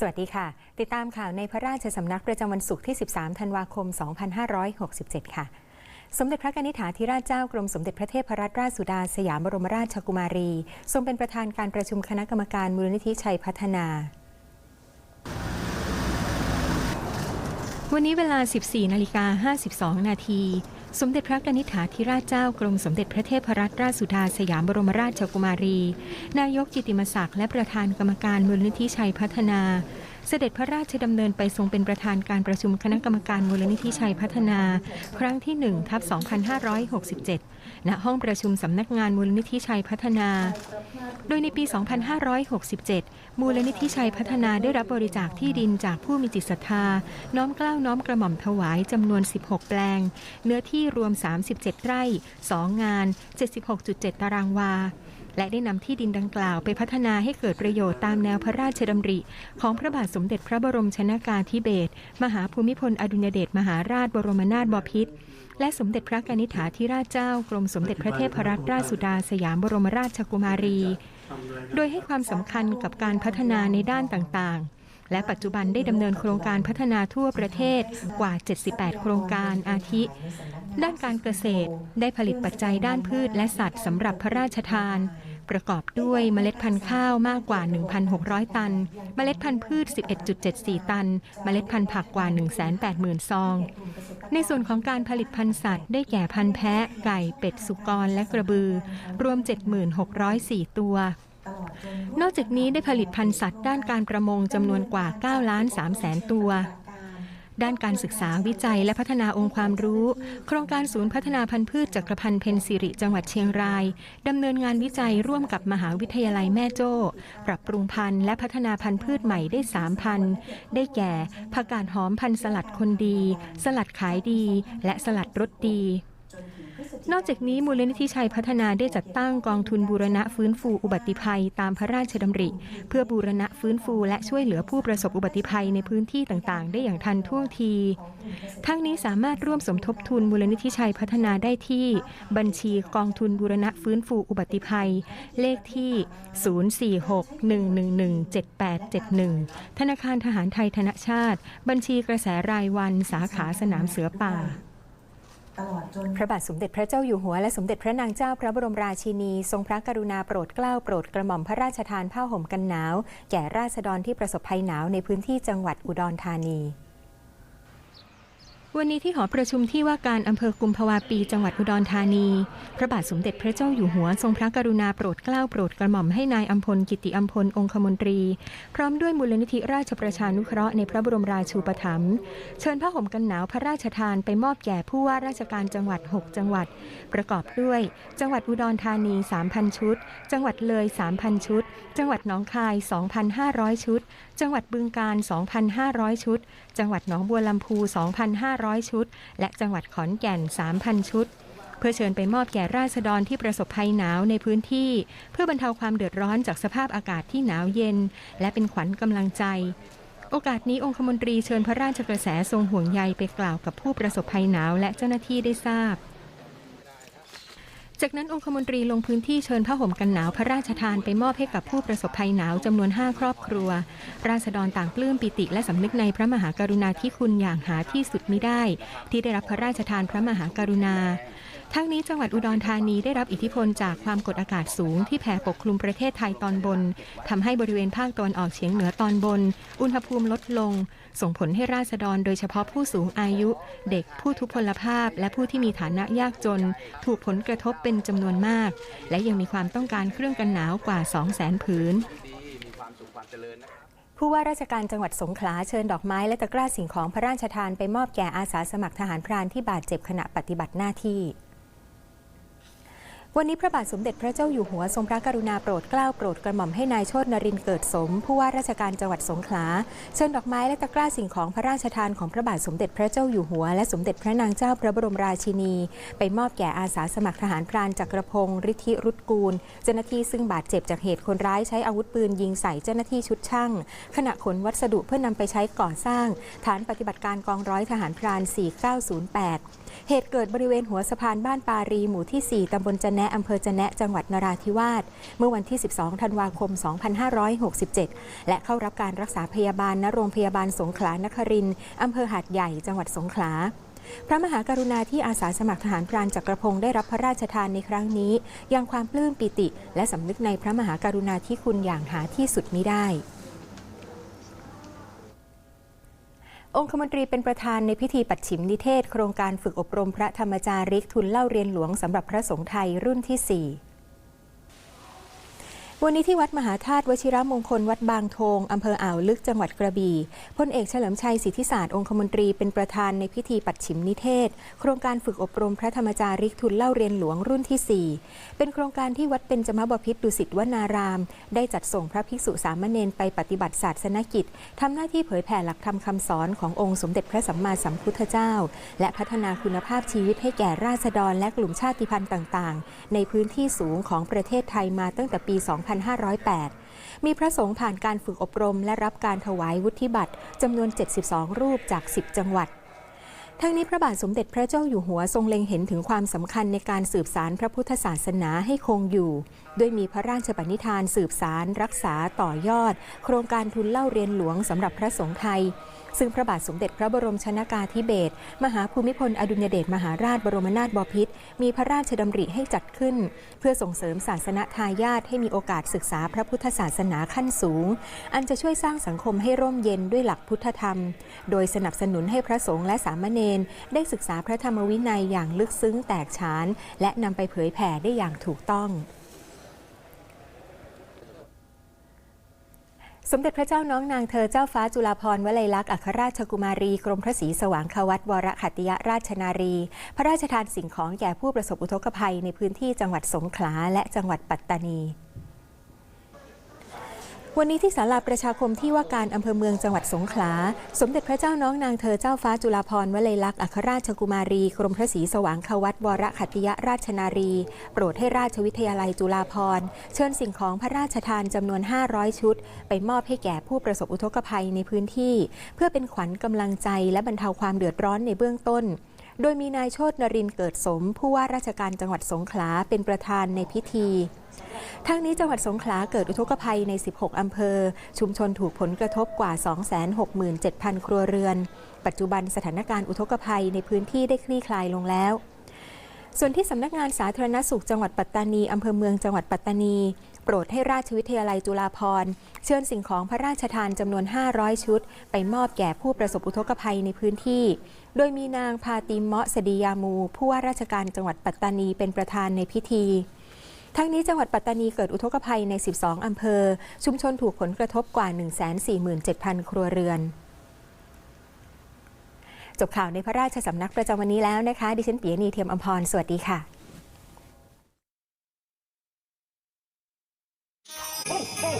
สวัสดีค่ะ ติดตามข่าวในพระราชสำนักประจำวันศุกร์ที่ 13 ธันวาคม 2567 ค่ะ สมเด็จพระนิษฐาธิราชเจ้ากรมสมเด็จพระเทพรัตนราชสุดาสยามบรมราชกุมารี ทรงเป็นประธานการประชุมคณะกรรมการมูลนิธิชัยพัฒนาวันนี้เวลา 14 นาฬิกา 52 นาที สมเด็จพระกนิษฐาธิราชเจ้ากรมสมเด็จพระเทพรัตนราชสุดาสยามบรมราชกุมารี นายกจิติมศักดิ์และประธานกรรมการมูลนิธิชัยพัฒนา เสด็จพระราชดำเนินไปทรงเป็นประธานการประชุมคณะกรรมการมูลนิธิชัยพัฒนา ครั้งที่1ทับ2567 ณ ห้องประชุมสำนักงานมูลนิธิชัยพัฒนา โดยในปี 2567 มูลนิธิชัยพัฒนาได้รับบริจาคที่ดินจากผู้มีจิตศรัทธา น้อมเกล้าน้อมกระหม่อมถวายจำนวน 16 แปลง เนื้อที่รวม 37 ไร่ 2 งาน 76.7 ตารางวา และได้นำที่ดินดังกล่าวไปพัฒนาให้เกิดประโยชน์ตามแนวพระราชดำริ ของพระบาทสมเด็จพระบรมชนากาธิเบศรมหาภูมิพลอดุญเดชมหาราชบรมนาถบพิตรและสมเด็จพระกนิษฐาธิราชเจ้ากรมสมเด็จพระเทพรัตนราชสุดาสยามบรมราชกุมารี โดยให้ความสำคัญกับการพัฒนาในด้านต่างๆ และปัจจุบันได้ดำเนินโครงการพัฒนาทั่วประเทศกว่า 78 โครงการอาทิ ด้านการเกษตรได้ผลิตปัจจัยด้านพืชและสัตว์สำหรับพระราชทาน ประกอบด้วยเมล็ดพันธุ์ข้าวมากกว่า 1,600 ตัน เมล็ดพันธุ์พืช 11.74 ตัน เมล็ดพันธุ์ผักกว่า 180,000 ซอง ในส่วนของการผลิตพันธุ์สัตว์ได้แก่พันธุ์แพะ ไก่ เป็ด สุกร และกระบือ รวม 7,604ตัว นอกจากนี้ได้ผลิตพันธุ์สัตว์ด้านการประมงจำนวนกว่า 9 ล้าน3แสนตัว ด้านการศึกษาวิจัยและพัฒนาองค์ความรู้ โครงการศูนย์พัฒนาพันธุ์พืชจักรพันธ์เพนสิริจังหวัดเชียงรายดำเนินงานวิจัยร่วมกับมหาวิทยาลัยแม่โจ้ ปรับปรุงพันธุ์และพัฒนาพันธุ์พืชใหม่ได้3พันธุ์ได้แก่ผักกาดหอมพันธุ์สลัดคนดี สลัดขายดี และสลัดรสดี นอกจากนี้มูลนิธิชัยพัฒนาได้จัดตั้งกองทุนบูรณะฟื้นฟูอุบัติภัยตามพระราชดำริ เพื่อบูรณะฟื้นฟูและช่วยเหลือผู้ประสบอุบัติภัยในพื้นที่ต่างๆ ได้อย่างทันท่วงที ทั้งนี้สามารถร่วมสมทบทุนมูลนิธิชัยพัฒนาได้ที่ บัญชีกองทุนบูรณะฟื้นฟูอุบัติภัย เลขที่ 046-111-7871 ธนาคารทหารไทยธนชาติ บัญชีกระแสรายวันสาขาสนามเสือป่า ตลอดจน พระบาทสมเด็จพระเจ้าอยู่หัว และสมเด็จพระนางเจ้าพระบรมราชินี ทรงพระกรุณาโปรดเกล้าโปรดกระหม่อมพระราชทานผ้าห่มกันหนาว แก่ราษฎรที่ประสบภัยหนาวในพื้นที่จังหวัดอุดรธานี วันนี้ที่หอประชุมที่ว่าการอำเภอกุมภาวาปีจังหวัดอุดรธานี พระบาทสมเด็จพระเจ้าอยู่หัวทรงพระกรุณาโปรดเกล้าโปรดกระหม่อมให้นายอัมพลกิติอัมพลองคมนตรี พร้อมด้วยมูลนิธิราชประชานุเคราะห์ในพระบรมราชูปถัมภ์เชิญผ้าห่มกันหนาวพระราชทานไปมอบแก่ผู้ว่าราชการจังหวัด 6 จังหวัด ประกอบด้วย จังหวัดอุดรธานี 3,000 ชุด จังหวัดเลย 3,000 ชุด จังหวัดหนองคาย 2,500 ชุด จังหวัดบึงกาฬ2,500 ชุด จังหวัดหนองบัวลำพู 2,500 ชุด และจังหวัดขอนแก่น 3,000 ชุด เพื่อเชิญไปมอบแก่ราษฎรที่ประสบภัยหนาวในพื้นที่ เพื่อบรรเทาความเดือดร้อนจากสภาพอากาศที่หนาวเย็น และเป็นขวัญกำลังใจโอกาสนี้องคมนตรีเชิญพระราชกระแสทรงห่วงใยไปกล่าวกับผู้ประสบภัยหนาวและเจ้าหน้าที่ได้ทราบ จากนั้นองคมนตรีลงพื้นที่เชิญผ้าห่มกันหนาวพระราชทานไปมอบให้กับผู้ประสบภัยหนาวจำนวน 5 ครอบครัว ราษฎรต่างปลื้มปิติและสำนึกในพระมหากรุณาธิคุณอย่างหาที่สุดมิได้ ที่ได้รับพระราชทานพระมหากรุณา ทั้งนี้จังหวัดอุดรธานีได้รับอิทธิพลจากความกดอากาศสูงที่แผ่ปกคลุมประเทศไทยตอนบนทำให้บริเวณภาคตะวันออกเฉียงเหนือตอนบน อุณหภูมิลดลง ส่งผลให้ราษฎรโดยเฉพาะผู้สูงอายุ เด็กผู้ทุพพลภาพ และผู้ที่มีฐานะยากจน ถูกผลกระทบเป็นจำนวนมาก และยังมีความต้องการเครื่องกันหนาวกว่า 200,000ผืนมีความสุขความเจริญนผู้ว่าราชการจังหวัดสงขลาเชิญดอกไม้และตะกร้าสิ่งของพระราชทานไปมอบแก่อาสาสมัครทหารพรานที่บาดเจ็บขณะปฏิบัติหน้าที่ วันนี้พระบาทสมเด็จพระเจ้าอยู่หัวทรงพระกรุณาโปรดเกล้าโปรดกระหม่อมให้นายโชตนรินเกิดสม ผู้ว่าราชการจังหวัดสงขลาเชิญดอกไม้และตะกร้าสิ่งของพระราชทานของพระบาทสมเด็จพระเจ้าอยู่หัว และสมเด็จพระนางเจ้าพระบรมราชินี ไปมอบแก่อาสาสมัครทหารพรานจักรพงศ์ฤทธิรุตกูล เจ้าหน้าที่ซึ่งบาดเจ็บจากเหตุคนร้ายใช้อาวุธปืนยิงใส่เจ้าหน้าที่ชุดช่างขณะขนวัสดุเพื่อนำไปใช้ก่อสร้าง ฐานปฏิบัติการกองร้อยทหารพราน 4908เหตุเกิดบริเวณหัวสะพานบ้านปารีหมู่ที่ 4 ตำบลจะแนะอำเภอจะแนะจังหวัดนราธิวาส เมื่อวันที่ 12 ธันวาคม 2567 และเข้ารับการรักษาพยาบาลณโรงพยาบาลสงขลานครินอำเภอหาดใหญ่ จังหวัดสงขลาพระมหากรุณาที่อาสาสมัครทหารพรานจักรพงศ์ได้รับพระราชทานในครั้งนี้ ยังความปลื้มปิติ และสำนึกในพระมหากรุณาธิคุณอย่างหาที่สุดมิได้ องคมนตรีเป็นประธานในพิธีปัดฉิมนิเทศ โครงการฝึกอบรมพระธรรมจาริกทุนเล่าเรียนหลวงสำหรับพระสงฆ์ไทยรุ่นที่ 4 วันนี้ที่วัดมหาธาตุวชิรมงคลวัดบางทงอำเภออ่าวลึกจังหวัดกระบี่พลเอกเฉลิมชัยสิทธิศาสตร์องคมนตรีเป็นประธานในพิธีปัดฉิมนิเทศ โครงการฝึกอบรมพระธรรมจาริกทุนเล่าเรียนหลวงรุ่นที่ 4 เป็นโครงการที่วัดเป็นจมบพิตรดุสิตวนาราม ได้จัดส่งพระภิกษุสามเณรไปปฏิบัติศาสนกิจทำหน้าที่เผยแผ่หลักธรรมคำสอนขององค์สมเด็จพระสัมมาสัมพุทธเจ้า และพัฒนาคุณภาพชีวิตให้แก่ราษฎรและกลุ่มชาติพันธุ์ต่าง ๆ ในพื้นที่สูงของประเทศไทยมาตั้งแต่ปี 2 2508 มีพระสงฆ์ผ่านการฝึกอบรม และรับการถวายวุฒิบัตรจำนวน 72 รูปจาก 10 จังหวัดทั้งนี้พระบาทสมเด็จพระเจ้าอยู่หัวทรงเล็งเห็นถึงความสำคัญในการสืบสารพระพุทธศาสนาให้คงอยู่ด้วยมีพระราชปณิธานสืบสารรักษาต่อยอด โครงการทุนเล่าเรียนหลวงสำหรับพระสงฆ์ไทย ซึ่งพระบาทสมเด็จพระบรมชนากาธิเบศรมหาภูมิพลอดุลยเดชมหาราชบรมนาถบพิตรมีพระราชดำริให้จัดขึ้น เพื่อส่งเสริมศาสนทายาทให้มีโอกาสศึกษาพระพุทธศาสนาขั้นสูง อันจะช่วยสร้างสังคมให้ร่มเย็นด้วยหลักพุทธธรรม โดยสนับสนุนให้พระสงฆ์และสามเณรได้ศึกษาพระธรรมวินัยอย่างลึกซึ้งแตกฉาน และนำไปเผยแผ่ได้อย่างถูกต้อง สมเด็จพระเจ้าน้องนางเธอเจ้าฟ้าจุฬาภรณ์วลัยลักษณ์อัครราชกุมารี กรมพระศรีสว่างควัตวรขัติยราชนารี พระราชทานสิ่งของแก่ผู้ประสบอุทกภัยในพื้นที่จังหวัดสงขลาและจังหวัดปัตตานี วันนี้ที่ศาลาประชาคมที่ว่าการอำเภอเมืองจังหวัดสงขลา สมเด็จพระเจ้าน้องนางเธอเจ้าฟ้าจุฬาภรณ์วลัยลักษณ์อัครราชกุมารี กรมพระศรีสว่างควัตวรขัตติยราชนารี โปรดให้ราชวิทยาลัยจุฬาภรณ์ เชิญสิ่งของพระราชทานจำนวน 500 ชุด ไปมอบให้แก่ผู้ประสบอุทกภัยในพื้นที่ เพื่อเป็นขวัญกำลังใจและบรรเทาความเดือดร้อนในเบื้องต้น โดยมีนายโชตนรินเกิดสม ผู้ว่าราชการจังหวัดสงขลาเป็นประธานในพิธีทั้งนี้จังหวัดสงขลาเกิดอุทกภัยใน 16 อำเภอ ชุมชนถูกผลกระทบกว่า 267,000 ครัวเรือน ปัจจุบันสถานการณ์อุทกภัยในพื้นที่ได้คลี่คลายลงแล้ว ส่วนที่สำนักงานสาธารณสุขจังหวัดปัตตานีอำเภอเมืองจังหวัดปัตตานี โปรดให้ราชวิทยาลัยจุฬาภรณ์เชิญสิ่งของพระราชทานจำนวน 500 ชุด ไปมอบแก่ผู้ประสบอุทกภัยในพื้นที่ โดยมีนางพาติมเมาะสดียามูผู้ว่าราชการจังหวัดปัตตานีเป็นประธานในพิธี ทั้งนี้จังหวัดปัตตานีเกิดอุทกภัยใน 12 อำเภอ ชุมชนถูกผลกระทบกว่า 147,000 ครัวเรือน จบข่าวในพระราชสำนักประจำวันนี้แล้วนะคะ ดิฉันปียนีเทียมอมพร สวัสดีค่ะ